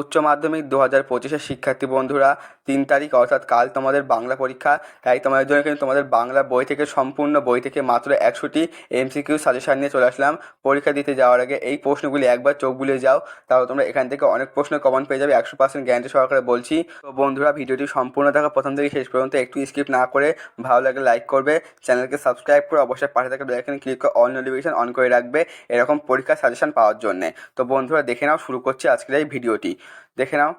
উচ্চ মাধ্যমিক দু হাজার পঁচিশের শিক্ষার্থী বন্ধুরা, তিন তারিখ অর্থাৎ কাল তোমাদের বাংলা পরীক্ষা। তাই তোমাদের জন্য কিন্তু তোমাদের বাংলা বই থেকে, সম্পূর্ণ বই থেকে মাত্র একশোটি এমসিকিউ সাজেশান নিয়ে চলে আসলাম। পরীক্ষা দিতে যাওয়ার আগে এই প্রশ্নগুলি একবার চোখ বুলিয়ে যাও, তাহলে তোমরা এখান থেকে অনেক প্রশ্ন কমন পেয়ে যাবে, একশো পার্সেন্ট গ্যারান্টি সহকারে বলছি। তো বন্ধুরা, ভিডিওটি সম্পূর্ণ থাকা প্রথম থেকে শেষ পর্যন্ত, একটু স্কিপ না করে ভালো লাগলে লাইক করবে, চ্যানেলকে সাবস্ক্রাইব করে অবশ্যই পাশে থাকা বেলাইকন ক্লিক করে অল নোটিফিকেশন অন করে রাখবে, এরকম পরীক্ষার সাজেশন পাওয়ার জন্যে। তো বন্ধুরা, দেখে নাও, শুরু করছি আজকের এই ভিডিওটি দেখে নাও।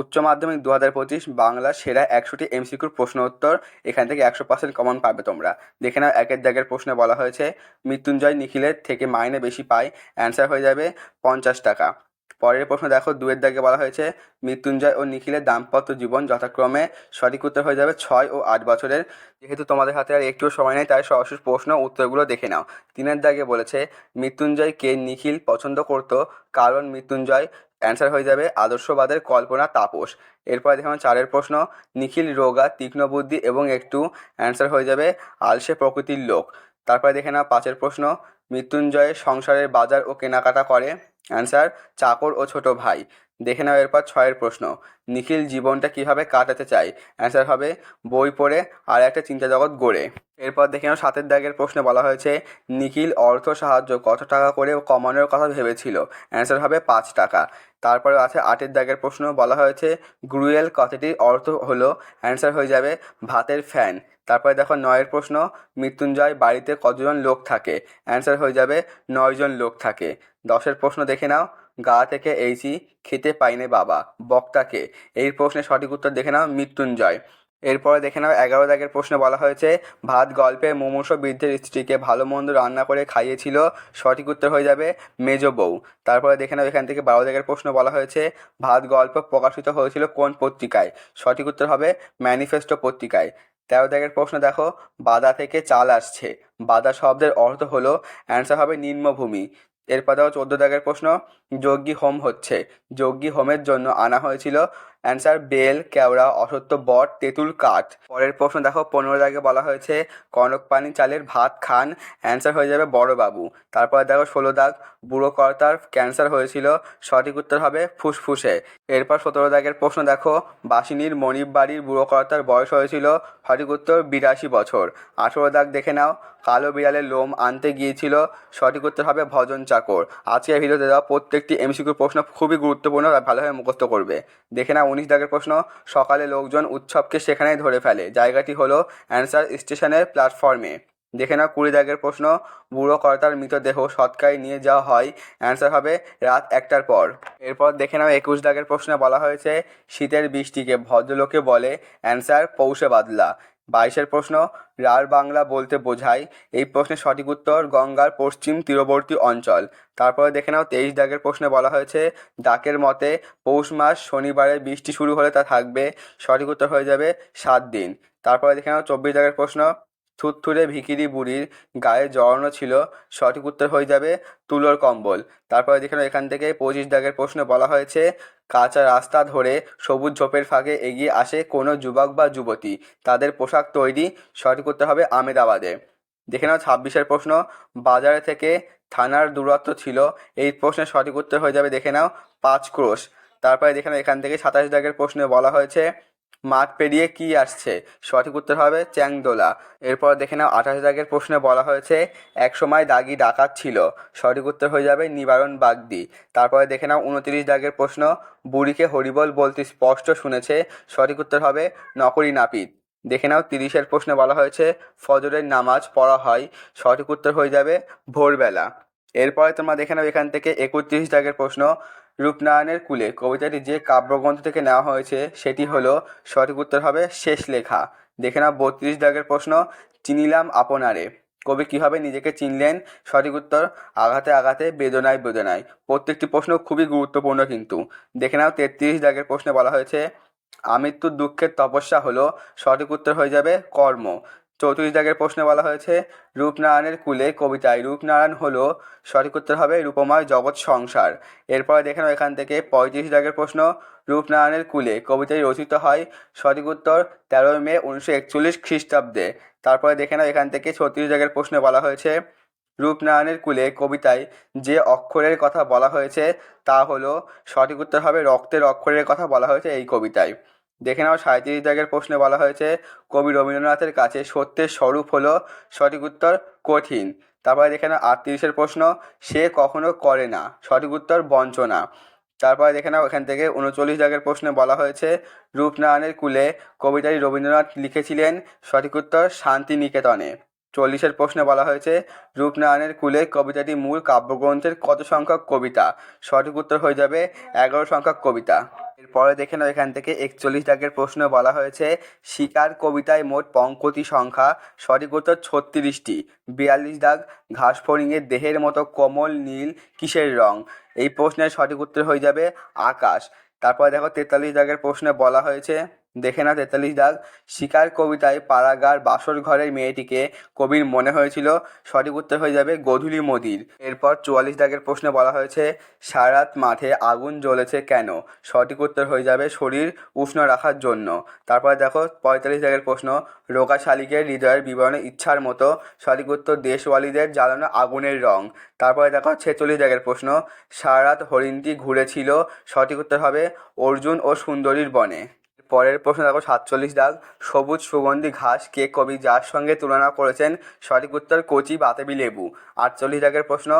উচ্চ মাধ্যমিক দু হাজার পঁচিশ, বাংলা সেরা একশোটি এমসিকিউর প্রশ্ন উত্তর এখান থেকে একশো পার্সেন্ট কমন পাবে তোমরা। দেখে নাও, একের দাগের প্রশ্নে বলা হয়েছে, মৃত্যুঞ্জয় নিখিলের থেকে মাইনে বেশি পায়। অ্যান্সার হয়ে যাবে পঞ্চাশ টাকা। পরের প্রশ্ন দেখো দুয়ের দাগে বলা হয়েছে, মৃত্যুঞ্জয় ও নিখিলের দাম্পত্য জীবন যথাক্রমে সঠিক উত্তর হয়ে যাবে ছয় ও আট বছরের। যেহেতু তোমাদের হাতে আর একটুও সময় নেই, তাই সরাসরি প্রশ্ন উত্তরগুলো দেখে নাও। তিনের দাগে বলেছে, মৃত্যুঞ্জয় কে নিখিল পছন্দ করত? কারণ মৃত্যুঞ্জয় অ্যান্সার হয়ে যাবে আদর্শবাদের কল্পনা তাপস। এরপরে দেখুন চারের প্রশ্ন, নিখিল, রোগা, তীক্ষ্ণ বুদ্ধি এবং একটু অ্যান্সার হয়ে যাবে আলসে প্রকৃতির লোক। তারপরে দেখে না পাঁচের প্রশ্ন, মৃত্যুঞ্জয় সংসারের বাজার ও কেনাকাটা করে। অ্যান্সার চাকর ও ছোট ভাই। দেখে নাও এরপর ছয়ের প্রশ্ন। নিখিল জীবনটা কীভাবে কাটাতে চায়? অ্যান্সার হবে, বই পড়ে আর একটা চিন্তা জগৎ গড়ে। এরপর দেখে নাও সাতের দাগের প্রশ্নে বলা হয়েছে, নিখিল অর্থ সাহায্য কত টাকা করে কমানোর কথা ভেবেছিল? অ্যান্সার হবে, পাঁচ টাকা। তারপরে আছে আটের দাগের প্রশ্ন, বলা হয়েছে, গ্রুয়েল কথাটির অর্থ হলো অ্যান্সার হয়ে যাবে, ভাতের ফ্যান। তারপরে দেখো নয়ের প্রশ্ন, মৃত্যুঞ্জয় বাড়িতে কতজন লোক থাকে? অ্যান্সার হয়ে যাবে, নয়জন লোক থাকে। দশের প্রশ্ন দেখে নাও গা থেকে এইচি খেতে পাইনে বাবা, বক্তাকে। এই প্রশ্নের সঠিক উত্তর দেখে নাও মৃত্যুঞ্জয়। এরপরে দেখে নাও এগারো দাগের প্রশ্নে বলা হয়েছে, ভাত, গল্পে মুমূর্ষ বৃদ্ধের স্ত্রীকে ভালো মন্দ রান্না করে খাইয়েছিল, সঠিক উত্তর হয়ে যাবে মেজ বউ। তারপরে দেখে নাও এখান থেকে বারো দাগের প্রশ্ন বলা হয়েছে, ভাত, গল্প প্রকাশিত হয়েছিল কোন পত্রিকায়? সঠিক উত্তর হবে ম্যানিফেস্টো পত্রিকায়। তেরো দাগের প্রশ্ন দেখো, বাদা থেকে চাল আসছে। বাদা শব্দের অর্থ হলো অ্যান্সার হবে নিম্নভূমি। এরপর দেখো চোদ্দ দাগের প্রশ্ন যজ্ঞী হোম হচ্ছে। যজ্ঞী হোমের জন্য আনা হয়েছিল অ্যান্সার বেল, কেওড়া অসত্য বট, তেঁতুল কাঠ। পরের প্রশ্ন দেখো, পনেরো দাগে বলা হয়েছে কনক পানি চালের ভাত খান, অ্যান্সার হয়ে যাবে বড়বাবু। তারপরে দেখো, ষোলো দাগ, বুড়ো কর্তার ক্যান্সার হয়েছিল, সঠিক উত্তর হবে ফুসফুসে। এরপর সতেরো দাগের প্রশ্ন দেখো, বাসিনীর মনিব বাড়ির বুড়ো কর্তার বয়স হয়েছিল, সঠিক উত্তর বিরাশি বছর। আঠেরো দাগ দেখে নাও, কালো বিড়ালের লোম আনতে গিয়েছিল, সঠিক উত্তর হবে ভজন চাকর। আজকের ভিডিওতে দেওয়া প্রত্যেকটি এমসিকিউ প্রশ্ন খুবই গুরুত্বপূর্ণ আর ভালোভাবে মুখস্থ করবে। দেখে নাও উনিশ দাগের প্রশ্ন, সকালে লোকজন উৎসবকে সেখানেই ধরে ফেলে। জায়গাটি হলো অ্যান্সার স্টেশনের প্ল্যাটফর্মে দেখে নাও কুড়ি দাগের প্রশ্ন, বুড়ো কর্তার মৃতদেহ সৎকায় নিয়ে যাওয়া হয়, অ্যান্সার হবে রাত একটার পর। এরপর দেখে নাও একুশ দাগের প্রশ্নে বলা হয়েছে, শীতের বৃষ্টিকে ভদ্রলোকে বলে অ্যান্সার পৌষে বাদলা। বাইশের প্রশ্ন রার বাংলা বলতে বোঝায়। এই প্রশ্নের সঠিক উত্তর গঙ্গার পশ্চিম তীরবর্তী অঞ্চল। তারপরে দেখে নাও, তেইশ দাগের প্রশ্নে বলা হয়েছে, ডাকের মতে পৌষ মাস শনিবারে বৃষ্টি শুরু হলে তা থাকবে। সঠিক উত্তর হয়ে যাবে সাত দিন। তারপরে দেখে নাও, চব্বিশ দাগের প্রশ্ন থুতথুরে ভিকিরি বুড়ির গায়ে জড়ানো ছিল, সঠিক উত্তর হয়ে যাবে তুলোর কম্বল। তারপরে দেখে নাও, এখান থেকে পঁচিশ দাগের প্রশ্ন বলা হয়েছে, কাঁচা রাস্তা ধরে সবুজ ঝোপের ফাঁকে এগিয়ে আসে কোনো যুবক বা যুবতী। তাদের পোশাক তৈরি, সঠিক উত্তর হবে আমেদাবাদে। দেখে নাও, ছাব্বিশের প্রশ্ন, বাজারে থেকে থানার দূরত্ব ছিল, এই প্রশ্নের সঠিক উত্তর হয়ে যাবে, দেখে নাও, পাঁচ ক্রোশ। তারপরে দেখে নাও, এখান থেকে সাতাশ দাগের প্রশ্নে বলা হয়েছে মাঠ পেরিয়ে কি আসছে? সঠিক উত্তর হবে চ্যাংদোলা। এরপর দেখে নাও, আঠাশ দাগের প্রশ্নে বলা হয়েছে এক সময় দাগি ডাকাত ছিল। সঠিক উত্তর হয়ে যাবে নিবারণ বাগদি। তারপরে দেখে নাও, উনতিরিশ দাগের প্রশ্ন, বুড়িকে হরিবল বলতে স্পষ্ট শুনেছে। সঠিক উত্তর হবে নকরি নাপিত। দেখে নাও, তিরিশের প্রশ্নে বলা হয়েছে, ফজরের নামাজ পড়া হয়। সঠিক উত্তর হয়ে যাবে ভোরবেলা। এরপরে তোমরা দেখে নাও, এখান থেকে একত্রিশ দাগের প্রশ্ন রূপনারায়ণের কুলে কবিতাটি যে কাব্যগ্রন্থ থেকে নেওয়া হয়েছে, সেটি হলো সঠিক উত্তর হবে শেষ লেখা। দেখে নাও বত্রিশ দাগের প্রশ্ন, চিনিলাম আপনারে। কবি কীভাবে নিজেকে চিনলেন? সঠিক উত্তর, আঘাতে আঘাতে, বেদনায় বেদনায়। প্রত্যেকটি প্রশ্ন খুবই গুরুত্বপূর্ণ কিন্তু। দেখে নাও তেত্রিশ দাগের প্রশ্নে বলা হয়েছে, আমৃত্যুর দুঃখের তপস্যা হলো, সঠিক উত্তর হয়ে যাবে কর্ম। চৌত্রিশ দাগের প্রশ্নে বলা হয়েছে, রূপনারায়ণের কুলে কবিতায় রূপনারায়ণ হলো, সঠিক উত্তর হবে রূপময় জগৎ সংসার। এরপরে দেখে নাও এখান থেকে পঁয়ত্রিশ দাগের প্রশ্ন, রূপনারায়ণের কুলে কবিতায় রচিত হয়, সঠিক উত্তর তেরোই মে উনিশশো একচল্লিশ খ্রিস্টাব্দে। তারপরে দেখে নাও এখান থেকে ছত্রিশ দাগের প্রশ্নে বলা হয়েছে, রূপনারায়ণের কুলে কবিতায় যে অক্ষরের কথা বলা হয়েছে, তা হলো, সঠিক উত্তর হবে রক্তের অক্ষরের কথা বলা হয়েছে এই কবিতায়। দেখে নাও, সাঁত্রিশ দাগের প্রশ্নে বলা হয়েছে, কবি রবীন্দ্রনাথের কাছে সত্যের স্বরূপ হলো সঠিক উত্তর কঠিন। তারপরে দেখে নাও, আটত্রিশের প্রশ্ন, সে কখনো করে না, সঠিক উত্তর বঞ্চনা। তারপরে দেখে নাও, এখান থেকে উনচল্লিশ দাগের প্রশ্নে বলা হয়েছে, রূপনারায়ণের কুলে কবিতাটি রবীন্দ্রনাথ লিখেছিলেন সঠিক উত্তর শান্তিনিকেতনে। চল্লিশের প্রশ্নে বলা হয়েছে, রূপনারায়ণের কুলে কবিতাটি মূল কাব্যগ্রন্থের কত সংখ্যক কবিতা? সঠিক উত্তর হয়ে যাবে এগারো সংখ্যক কবিতা। এরপরে দেখে নাও, এখান থেকে একচল্লিশ দাগের প্রশ্ন বলা হয়েছে, শিকার কবিতায় মোট পঙ্কতি সংখ্যা, সঠিক উত্তর ছত্রিশটি। বিয়াল্লিশ দাগ ঘাসফড়িংয়ের দেহের মতো কোমল নীল কিসের রং? এই প্রশ্নের সঠিক উত্তর হয়ে যাবে আকাশ। তারপরে দেখো তেতাল্লিশ দাগের প্রশ্নে বলা হয়েছে দেখে না তেতাল্লিশ দাগ। শিকার কবিতায় পাড়াগার বাসর ঘরের মেয়েটিকে কবির মনে হয়েছিল সঠিক উত্তর হয়ে যাবে গধূলি মদির। এরপর চুয়াল্লিশ দাগের প্রশ্নে বলা হয়েছে, সারাত মাঠে আগুন জ্বলেছে কেন? সঠিক উত্তর হয়ে যাবে শরীর উষ্ণ রাখার জন্য। তারপরে দেখো পঁয়তাল্লিশ দাগের প্রশ্ন, রোগা শালিকের হৃদয়ের বিবরণে ইচ্ছার মতো সঠিক উত্তর দেশওয়ালিদের জ্বালানো আগুনের রং। তারপরে দেখো ছেচল্লিশ দাগের প্রশ্ন, সারাত হরিণটি ঘুরেছিল, সঠিক উত্তর হবে অর্জুন ও সুন্দরীর বনে। পরের প্রশ্ন দেখো, সাতচল্লিশ দাগ, সবুজ সুগন্ধি, ঘাস কে কবি, যার সঙ্গে তুলনা করেছেন সঠিক উত্তর কচি বাতাবি লেবু। আটচল্লিশ দাগের প্রশ্ন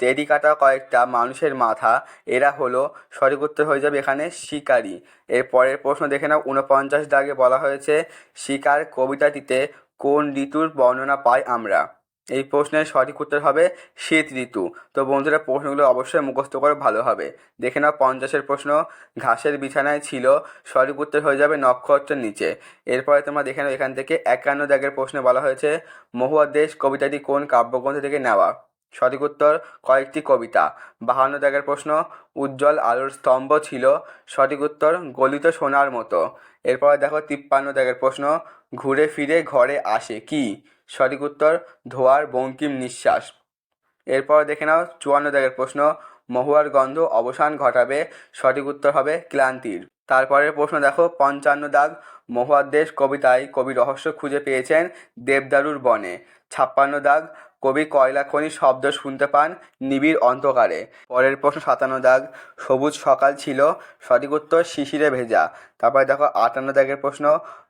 টেরি কাটা কয়েকটা মানুষের মাথা, এরা হলো, সঠিক উত্তর হয়ে যাবে এখানে শিকারী। এর পরের প্রশ্ন দেখে নাও উনপঞ্চাশ দাগে বলা হয়েছে, শিকার কবিতাটিতে কোন ঋতুর বর্ণনা পাই আমরা? এই প্রশ্নের সঠিক উত্তর হবে শীত ঋতু। তো বন্ধুরা, প্রশ্নগুলো অবশ্যই মুখস্থ করে ভালো হবে। দেখে নাও পঞ্চাশের প্রশ্ন। ঘাসের বিছানায় ছিল, সঠিক উত্তর হয়ে যাবে নক্ষত্রের নিচে। এরপরে তোমরা দেখে নাও এখান থেকে একান্ন দাগের প্রশ্নে বলা হয়েছে, মহুয়া দেশ কবিতাটি কোন কাব্যগ্রন্থ থেকে নেওয়া? সঠিক উত্তর, কয়েকটি কবিতা। বাহান্ন দাগের প্রশ্ন, উজ্জ্বল আলোর স্তম্ভ ছিল। সঠিক উত্তর, গলিত সোনার মতো। এরপরে দেখো তিপ্পান্ন দাগের প্রশ্ন, ঘুরে ফিরে ঘরে আসে কি? সঠিক উত্তর, ধোয়ার বঙ্কিম নিঃশ্বাস। এরপর দেখে নাও চুয়ান্ন দাগের প্রশ্ন, মহুয়ার গন্ধ অবসান ঘটাবে, সঠিক উত্তর হবে ক্লান্তির। তারপরের প্রশ্ন দেখো, পঞ্চান্ন দাগ, মহুয়ার দেশ কবিতায় কবি রহস্য খুঁজে পেয়েছেন দেবদারুর বনে। ছাপ্পান্ন দাগ কবি কয়লা খনির শব্দ শুনতে পান নিবিড় অন্ধকারে। পরের প্রশ্ন, সাতান্ন দাগ, সবুজ সকাল ছিল, সঠিক উত্তর শিশিরে ভেজা। তারপরে দেখো, আটান্ন দাগের প্রশ্ন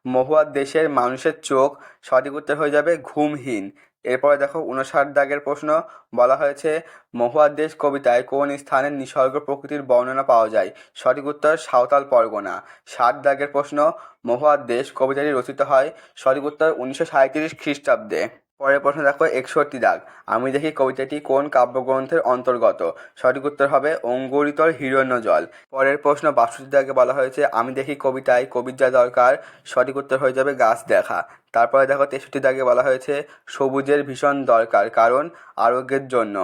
মহুয়ার দেশের মানুষের চোখ, সঠিক উত্তর হয়ে যাবে ঘুমহীন। এরপরে দেখো উনষাট দাগের প্রশ্ন, বলা হয়েছে মহুয়ার দেশ কবিতায় কোন স্থানের নিসর্গ প্রকৃতির বর্ণনা পাওয়া যায়? সঠিক উত্তর, সাঁওতাল পরগনা। ষাট দাগের প্রশ্ন মহুয়ার দেশ কবিতাটি রচিত হয়, সঠিক উত্তর উনিশশো সাঁইত্রিশ খ্রিস্টাব্দে। পরের প্রশ্ন দেখো একষট্টি দাগ। আমি দেখি কবিতাটি কোন কাব্যগ্রন্থের অন্তর্গত? সঠিক উত্তর হবে অঙ্গুরিতর হিরণ্য জল। পরের প্রশ্ন বাষট্টি দাগে বলা হয়েছে, আমি দেখি কবিতায় কবির যা দরকার, সঠিক উত্তর হয়ে যাবে গাছ দেখা। তারপরে দেখো তেষট্টি দাগে বলা হয়েছে, সবুজের ভীষণ দরকার কারণ আরোগ্যের জন্য।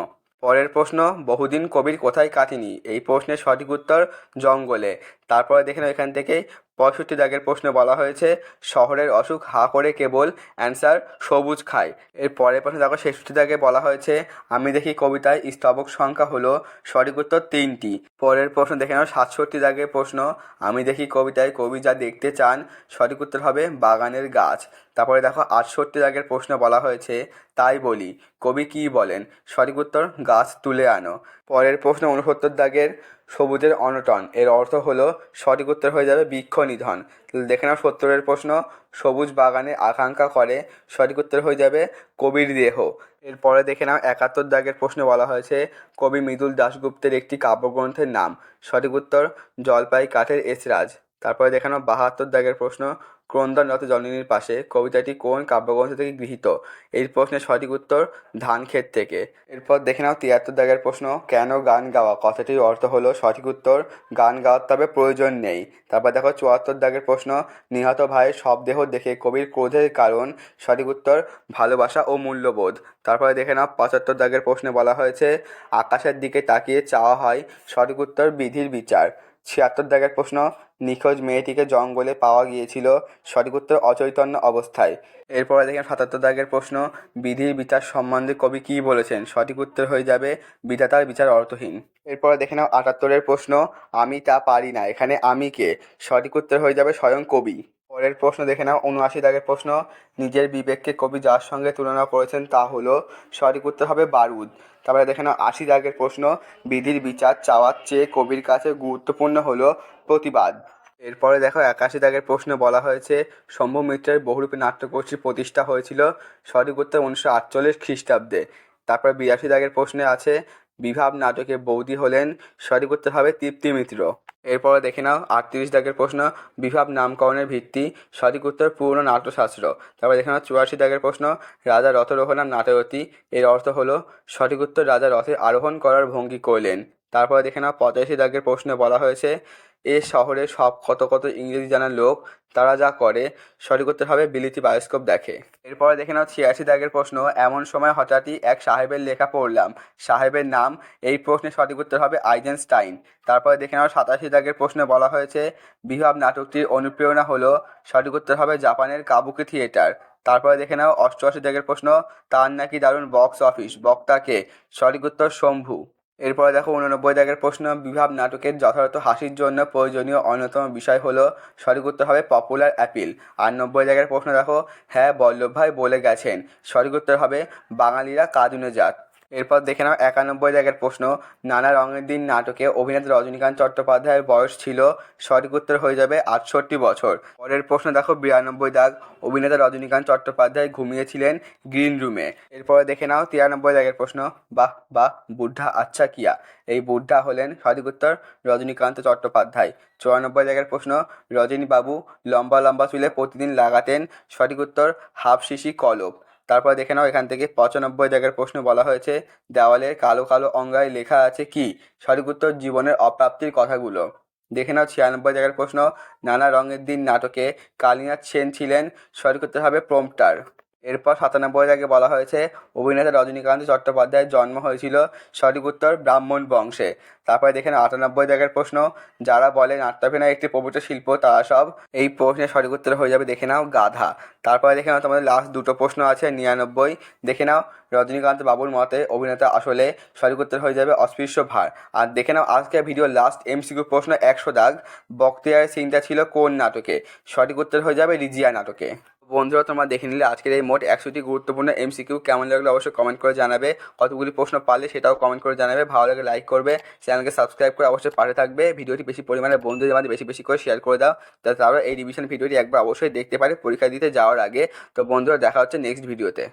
পরের প্রশ্ন, বহুদিন কবির কোথায় কাটিনি? এই প্রশ্নের সঠিক উত্তর জঙ্গলে। তারপরে দেখেন এখান থেকে পঁয়ষট্টি দাগের প্রশ্নে বলা হয়েছে, শহরের অসুখ হা করে কেবল অ্যান্সার সবুজ খায়। এর পরের প্রশ্নে দেখো, ছেষট্টি দাগে বলা হয়েছে, আমি দেখি কবিতায় স্তবক সংখ্যা হলো সঠিক উত্তর তিনটি। পরের প্রশ্ন দেখে নাও, সাতষট্টি দাগের প্রশ্ন, আমি দেখি কবিতায় কবি যা দেখতে চান, সঠিক উত্তর হবে বাগানের গাছ। তারপরে দেখো, আটষট্টি দাগের প্রশ্ন বলা হয়েছে, তাই বলি। কবি কী বলেন? সঠিক উত্তর, গাছ তুলে আনো। পরের প্রশ্ন উনসত্তর দাগের সবুজের অনটন। এর অর্থ হলো, সঠিক উত্তর হয়ে যাবে বৃক্ষ নিধন। দেখে নাও সত্তরের প্রশ্ন, সবুজ বাগানে আকাঙ্ক্ষা করে, সঠিক উত্তর হয়ে যাবে কবির দেহ। এরপরে দেখে নাও, একাত্তর দাগের প্রশ্ন বলা হয়েছে, কবি মৃদুল দাশগুপ্তের একটি কাব্যগ্রন্থের নাম। সঠিক উত্তর জলপাই কাঠের এসরাজ। তারপরে দেখে নাও বাহাত্তর দাগের প্রশ্ন ক্রন্দনরত জননীর পাশে কবিতাটি কোন কাব্যগ্রন্থ থেকে গৃহীত? এই প্রশ্নের সঠিক উত্তর ধান ক্ষেত থেকে। এরপর দেখে নাও তিয়াত্তর দাগের প্রশ্ন, কেন গান গাওয়া? কথাটির অর্থ হলো সঠিক উত্তর, গান গাওয়ার তবে প্রয়োজন নেই। তারপর দেখো চুয়াত্তর দাগের প্রশ্ন, নিহত ভাইয়ের শবদেহ দেখে কবির ক্রোধের কারণ, সঠিক উত্তর ভালোবাসা ও মূল্যবোধ। তারপরে দেখে নাও পঁচাত্তর দাগের প্রশ্নে বলা হয়েছে, আকাশের দিকে তাকিয়ে চাওয়া হয়, সঠিক উত্তর বিধির বিচার। ছিয়াত্তর দাগের প্রশ্ন, নিখোঁজ মেয়েটিকে জঙ্গলে পাওয়া গিয়েছিল সঠিক উত্তর অচৈতন্য অবস্থায়। এরপরে দেখেন সাতাত্তর দাগের প্রশ্ন বিধির বিচার সম্বন্ধে কবি কী বলেছেন? সঠিক উত্তর হয়ে যাবে বিধাতার বিচার অর্থহীন। এরপরে দেখে নাও আটাত্তরের প্রশ্ন, আমি তা পারি না, এখানে আমি কে? সঠিক উত্তর হয়ে যাবে স্বয়ং কবি। পরের প্রশ্ন দেখে নাও। উনআশি দাগের প্রশ্ন, নিজের বিবেককে কবি যার সঙ্গে তুলনা করেছেন তা হলো সঠিক উত্তর হবে বারুদ। তারপরে দেখে নাও, আশি দাগের প্রশ্ন, বিধির বিচার চাওয়ার চেয়ে কবির কাছে গুরুত্বপূর্ণ হলো প্রতিবাদ। এরপরে দেখো, একাশি দাগের প্রশ্ন বলা হয়েছে, শম্ভু মিত্রের বহুরূপী নাট্যগোষ্ঠীর প্রতিষ্ঠা হয়েছিল সঠিক উত্তর উনিশশো আটচল্লিশ খ্রিস্টাব্দে। তারপরে বিরাশি দাগের প্রশ্নে আছে, বিভাব নাটকে বৌদি হলেন, সঠিক উত্তর হবে তৃপ্তি মিত্র। এরপরে দেখে নাও, আটত্রিশ দাগের প্রশ্ন, বিভাব নামকরণের ভিত্তি, সঠিক উত্তর পুরনো নাট্যশাস্ত্র। তারপরে দেখে নাও, চুরাশি দাগের প্রশ্ন, রাজা রথরোহণার নাটরতি এর অর্থ হলো, সঠিক উত্তর রাজা রথে আরোহণ করার ভঙ্গি করলেন। তারপরে দেখে নাও, পঁচাশি দাগের প্রশ্নে বলা হয়েছে, এ শহরে সব কত কত ইংরেজি জানার লোক, তারা যা করে সঠিক উত্তর হবে বিলিতি বায়োস্কোপ দেখে। এরপরে দেখে নাও, ছিয়াশি দাগের প্রশ্ন, এমন সময় হঠাৎই এক সাহেবের লেখা পড়লাম। সাহেবের নাম, এই প্রশ্নের সঠিক উত্তর হবে আইজেনস্টাইন। তারপরে দেখে নাও, সাতাশি দাগের প্রশ্নে বলা হয়েছে, বিভাব নাটকটির অনুপ্রেরণা হলো সঠিক উত্তর হবে জাপানের কাবুকি থিয়েটার। তারপরে দেখে নাও, অষ্টআশি দাগের প্রশ্ন, তার নাকি দারুণ বক্স অফিস বক্তাকে সঠিক উত্তর শম্ভু। এরপরে দেখো উননব্বই দাগের প্রশ্ন, বিভাব নাটকের যথাযথ হাসির জন্য প্রয়োজনীয় অন্যতম বিষয় হলো সঠিক উত্তর হবে পপুলার অ্যাপিল আর নব্বই দাগের প্রশ্ন দেখো হ্যাঁ বল্লভ ভাই বলে গেছেন সঠিক উত্তর হবে বাঙালিরা কাঁদুনে জাত এরপর দেখে নাও, একানব্বই দাগের প্রশ্ন। নানা রঙের দিন নাটকে অভিনেতা রজনীকান্ত চট্টোপাধ্যায়ের বয়স ছিল, সঠিক উত্তর হয়ে যাবে আটষট্টি বছর। পরের প্রশ্ন দেখো, বিরানব্বই দাগ। অভিনেতা রজনীকান্ত চট্টোপাধ্যায় ঘুমিয়েছিলেন গ্রিন রুমে। এরপরে দেখে নাও, তিরানব্বই দাগের প্রশ্ন, বাহ বাহ, বুদ্ধা আচ্ছা কিয়া? এই বুদ্ধা হলেন সঠিক উত্তর রজনীকান্ত চট্টোপাধ্যায়। চুরানব্বই দাগের প্রশ্ন, রজনীবাবু লম্বা লম্বা চুলে প্রতিদিন লাগাতেন, সঠিক উত্তর হাফ শিশি কলপ। তারপর দেখে নাও, এখান থেকে পঁচানব্বই জায়গার প্রশ্ন বলা হয়েছে। দেওয়ালের কালো কালো অঙ্গায় লেখা আছে কি? সঠিক উত্তর জীবনের অপ্রাপ্তির কথাগুলো। দেখে নাও, ছিয়ানব্বই জায়গার প্রশ্ন। নানা রঙের দিন নাটকে কালীনাথ সেন ছিলেন। সঠিক উত্তর হবে প্রম্পটার এরপর সাতানব্বই জায়গায় বলা হয়েছে, অভিনেতা রজনীকান্ত চট্টোপাধ্যায়ের জন্ম হয়েছিল সঠিক উত্তর ব্রাহ্মণ বংশে। তারপরে দেখেন আটানব্বই জায়গার প্রশ্ন, যারা বলে নাট্যাভিনয় একটি পবিত্র শিল্প, তারা সব এই প্রশ্নের সঠিক উত্তর হয়ে যাবে, দেখে নাও গাধা। তারপরে দেখে নাও তোমাদের লাস্ট দুটো প্রশ্ন আছে, নিরানব্বই, দেখে নাও রজনীকান্ত বাবুর মতে অভিনেতা আসলে সঠিক উত্তর হয়ে যাবে অস্পৃশ্য ভার। আর দেখে নাও আজকের ভিডিও লাস্ট এমসিকিউ প্রশ্ন একশো দাগ, বক্তিয়ার সিনটা ছিল কোন নাটকে? সঠিক উত্তর হয়ে যাবে রিজিয়া নাটকে। বন্ধুরা, তোমরা দেখে নিলে আজকের এই মোট একশোটি গুরুত্বপূর্ণ এমসিকিউ কেমন লাগল অবশ্যই কমেন্ট করে জানাবে। কতগুলি প্রশ্ন পারলে সেটাও কমেন্ট করে জানাবে। ভালো লাগে লাইক করবে। চ্যানেলকে সাবস্ক্রাইব করে অবশ্যই পাশে থাকবে। ভিডিওটি বেশি পরিমাণে বন্ধুদের মাঝে বেশি বেশি করে শেয়ার করে দাও। যাতে তারা এই রিভিশন ভিডিওটি একবার অবশ্যই দেখতে পারে পরীক্ষা দিতে যাওয়ার আগে। তো বন্ধুরা, দেখা হচ্ছে নেক্সট ভিডিওতে